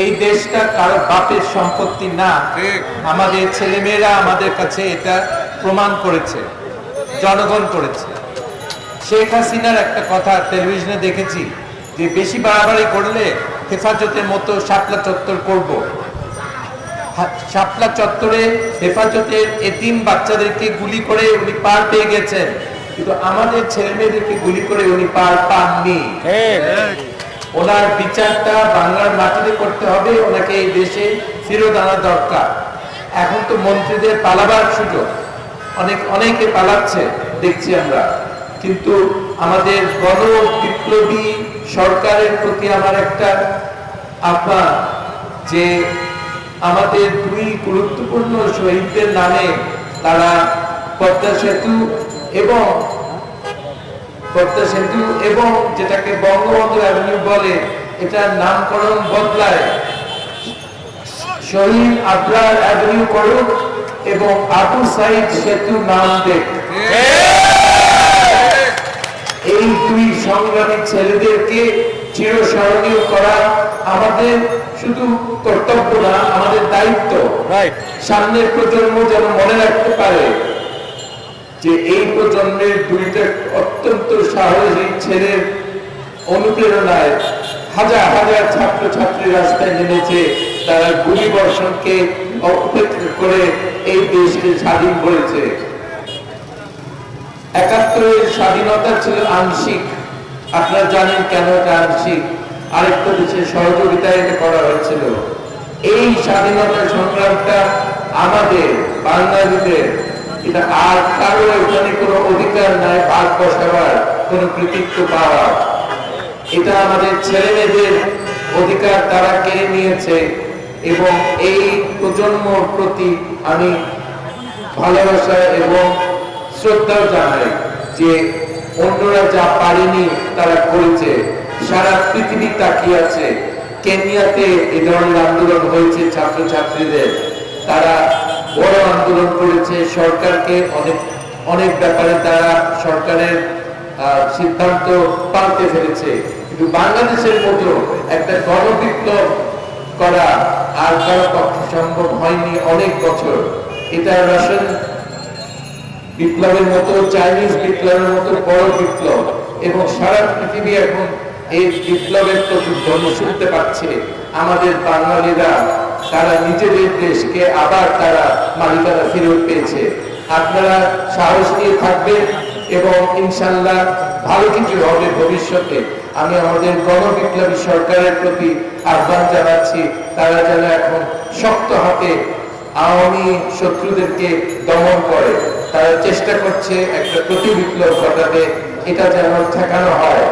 এই দেশটা কারও বাপের সম্পত্তি না। আমাদের ছেলেমেয়েরা আমাদের কাছে এটা প্রমাণ করেছে জনগণ করেছে। শেখ হাসিনার একটা কথা টেলিভিশনে দেখেছি যে বেশি বাড়াবাড়ি করলে হেফাজতের মতো শাপলা চত্বর করব। শাপলা চত্বরে হেফাজতের এতিম বাচ্চাদেরকে গুলি করে উনি পার পেয়ে গেছেন। কিন্তু আমাদের ছেলে মেয়েদেরকে গুলি করে উনি পার পাননি। ওনার বিচারটা বাংলার মাটিতে করতে হবে, ওনাকে এই দেশে আনা দরকার। এখন তো মন্ত্রীদের পালাবার সুযোগ। অনেক, অনেকে পালাচ্ছে, দেখছি আমরা। কিন্তু আমাদের গণ বিপ্লবী সরকারের প্রতি আমার একটা আহ্বান যে আমাদের দুই গুরুত্বপূর্ণ শহীদদের নামে তারা পদ্মা সেতু এবং পদ্মা সেতু এবং যেটাকে বঙ্গবন্ধু অ্যাভিনিউ বলে এটার নামকরণ বদলায়। শহীদ আবরার অ্যাভিনিউ করুক এবং আবু সাইদ সেতু নাম দেখ এই দুই সংগ্রামী ছেলেদেরকে চিরস্মরণীয় করা আমাদের শুধু কর্তব্য না আমাদের দায়িত্ব। সামনের প্রজন্ম যেন মনে রাখতে পারে। যে এই প্রজন্মের দুইটা অত্যন্ত সাহসী ছেলের অনুপ্রেরণায় হাজার হাজার ছাত্র ছাত্রী রাস্তায় নেমেছে, তারা গুলি বর্ষণকে উপেক্ষা করে এই দেশকে স্বাধীন করেছে। একাত্তরের স্বাধীনতা ছিল আংশিক। আপনারা জানেন কেন এটা আংশিক? আরেকটা দেশের সহযোগিতায় এটা করা হয়েছিল। এই স্বাধীনতা সংগ্রামটা আমাদের বাঙালিদের এটা আর কারও এখানে কোনো অধিকার নাই বসাবার, কোনো কৃতিত্ব পাওয়ার। এটা আমাদের ছেলে মেয়েদের অধিকার তারা কেড়ে নিয়েছে এবং এই প্রতি আমি ভালোবাসা এবং শ্রদ্ধাও জানাই যে অন্যরা যা পারেনি তারা করেছে। সারা পৃথিবী তাকিয়ে আছে। কেনিয়াতে এই ধরনের আন্দোলন হয়েছে ছাত্রছাত্রীদের। তারা বড় আন্দোলন করেছে সরকারকে অনেক অনেক ব্যাপারে তারা সরকারের সিদ্ধান্ত পাল্টে ফেলেছে। কিন্তু বাংলাদেশের মতো একটা গণবিপ্লব করা আর কারও পক্ষে সম্ভব হয়নি অনেক বছর। এটা রাশিয়ান বিপ্লবের মতো, চাইনিজ বিপ্লবের মতো বড় বিপ্লব এবং সারা পৃথিবী এখন এই বিপ্লবের প্রতি ধ্বনি শুনতে পাচ্ছে। আমাদের বাঙালিরা তারা নিজেদের দেশকে আবার তারা মালিকানা ফেরত পেয়েছে। আপনারা সাহস নিয়ে থাকবেন এবং ইনশাল্লাহ ভালো কিছু হবে ভবিষ্যতে। আমি আমাদের গণবিপ্লবী সরকারের প্রতি আহ্বান জানাচ্ছি, তারা যেন এখন শক্ত হাতে আওয়ামী শত্রুদেরকে দমন করে। তারা চেষ্টা করছে একটা প্রতি বিপ্লব ঘটাতে, এটা যেন ঠেকানো হয়।